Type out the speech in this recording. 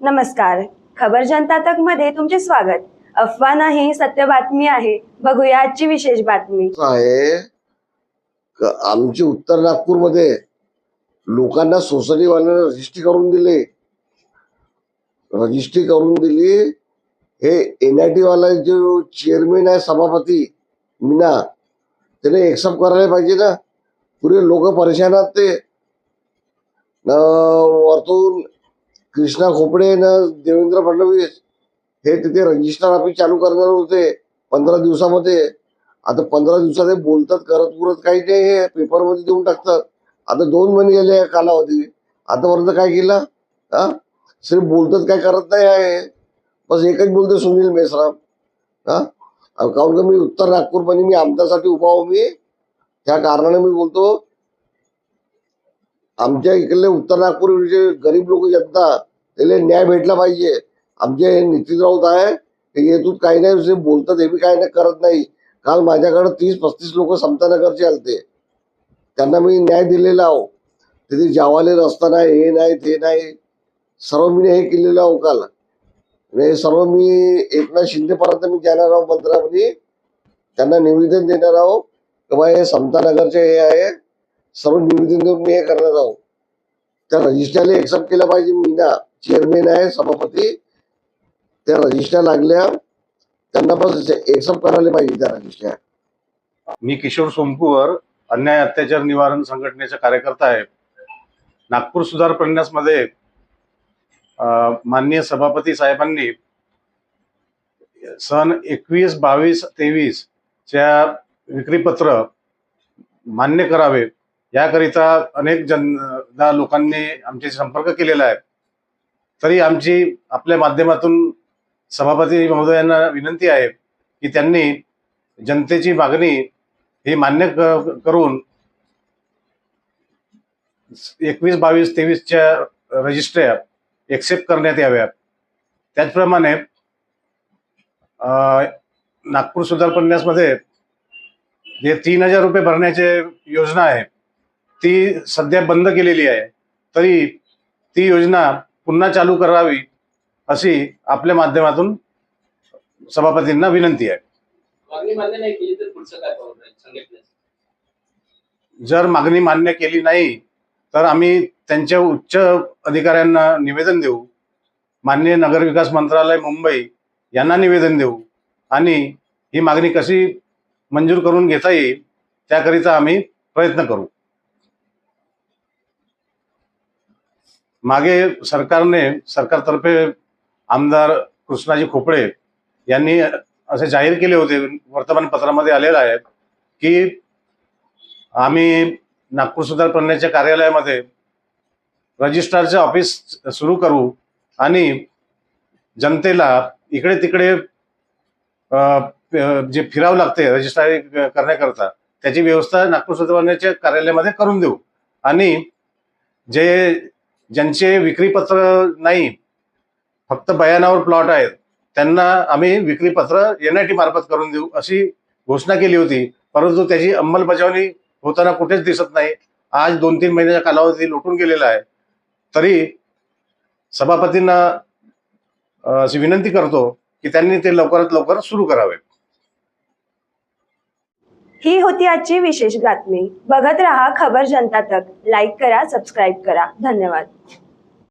नमस्कार. खबर जनता तकमध्ये तुमचे स्वागत. अफवा नाही सत्य बातमी आहे. बघूया आजची विशेष बातमी. आहे आमची उत्तर नागपूरमध्ये लोकांना सोसायटीवाल्यांना रजिस्ट्री करून दिले. रजिस्ट्री करून दिली. हे एन वाला जो चेअरमॅन आहे सभापती मीना त्याने एक्सेप्ट करायला पाहिजे ना? पुरे लोक परेशान आहेत ते. वरतून कृष्णा खोपडे न देवेंद्र फडणवीस हे तिथे रजिस्टर ऑफिस चालू करणार होते पंधरा दिवसामध्ये. आता पंधरा दिवसात हे बोलतात करत पुरत काही नाही हे. पेपरमध्ये देऊन टाकतात. आता दोन महिने गेले या कालावधी आतापर्यंत काय केलं? हा? सिर्फ बोलतात काय करत नाही आहे. बस एकच बोलते सुनील मेश्राम. हा? अहो, काहून का मी उत्तर नागपूरमध्ये मी आमदारसाठी उभा हो मी? त्या कारणाने मी बोलतो. आमच्या इकडले उत्तर नागपूरचे गरीब लोक जनता त्याला न्याय भेटला पाहिजे. आमचे हे नितीन राऊत आहे ते येतून काही नाही जे बोलतात हे बी काही नाही करत नाही. काल माझ्याकडे तीस पस्तीस लोक समतानगरचे आलते. त्यांना मी न्याय दिलेला आहो तिथे जावाले रस्ता नाही हे नाही ते नाही. सर्व मी हे केलेलं आहो काल. हे सर्व मी एकनाथ शिंदेपर्यंत मी जाणार आहो मंत्रामध्ये त्यांना निवेदन देणार आहो की बा हे समतानगरचे हे आहे. सर्व निवेदन देऊन मी हे करणार आहो. त्या रजिस्टरला एक्सेप्ट केलं पाहिजे मी ना. चेअरमॅन आहे सभापती. त्या रजिस्टर लागल्या. त्यांना पण एक्सेप्ट करायला पाहिजे त्या रजिस्टर मी किशोर सोमपूर अन्याय अत्याचार निवारण संघटनेचा कार्यकर्ता आहे. नागपूर सुधार प्रन्यासमध्ये अं, माननीय सभापती साहेबांनी सन एकवीस बावीस तेवीस च्या विक्रीपत्र मान्य करावे. याकरिता अनेक जन लोकांनी आमचे संपर्क केलेला आहे. तरी आमची आपल्या माध्यमातून सभापती महोदयांना विनंती आहे की त्यांनी जनतेची मागणी ही मान्य करून एकवीस बावीस तेवीसच्या रजिस्ट्र्या एक्सेप्ट करण्यात याव्या त्याचप्रमाणे नागपूर सुधार प्रन्यासमध्ये जे तीन हजार रुपये भरण्याचे योजना आहे ती सध्या बंद केलेली आहे. तरी ती योजना पुन्हा चालू करावी अशी आपल्या माध्यमातून सभापतींना विनंती आहे. जर मागणी मान्य केली नाही तर आम्ही त्यांच्या उच्च अधिकाऱ्यांना निवेदन देऊ. माननीय नगरविकास मंत्रालय मुंबई यांना निवेदन देऊ. आणि ही मागणी कशी मंजूर करून घेता येईल त्याकरिता आम्ही प्रयत्न करू. मागे सरकारने सरकारतर्फे आमदार कृष्णाजी खोपडे यांनी असे जाहीर केले होते वर्तमानपत्रामध्ये आलेलं आहे की आम्ही नागपूर सुधार प्रण्याच्या कार्यालयामध्ये रजिस्ट्रारचे ऑफिस सुरू करू आणि जनतेला इकडे तिकडे जे फिरावं लागते रजिस्ट्रारी करण्याकरता त्याची व्यवस्था नागपूर सुधार प्रण्याच्या कार्यालयामध्ये करून देऊ. आणि जे ज्यांचे विक्रीपत्र नाही फक्त बयानावर प्लॉट आहेत त्यांना आम्ही विक्रीपत्र एन आय टी मार्फत करून देऊ अशी घोषणा केली होती. परंतु त्याची अंमलबजावणी होताना कुठेच दिसत नाही. आज दोन तीन महिन्याचा कालावधी लोटून गेलेला आहे. तरी सभापतींना अशी विनंती करतो की त्यांनी ते लवकरात लवकर सुरू करावे. ही होती आजची विशेष बातमी. बघत रहा खबर जनता तक. लाईक करा सबस्क्राईब करा. धन्यवाद.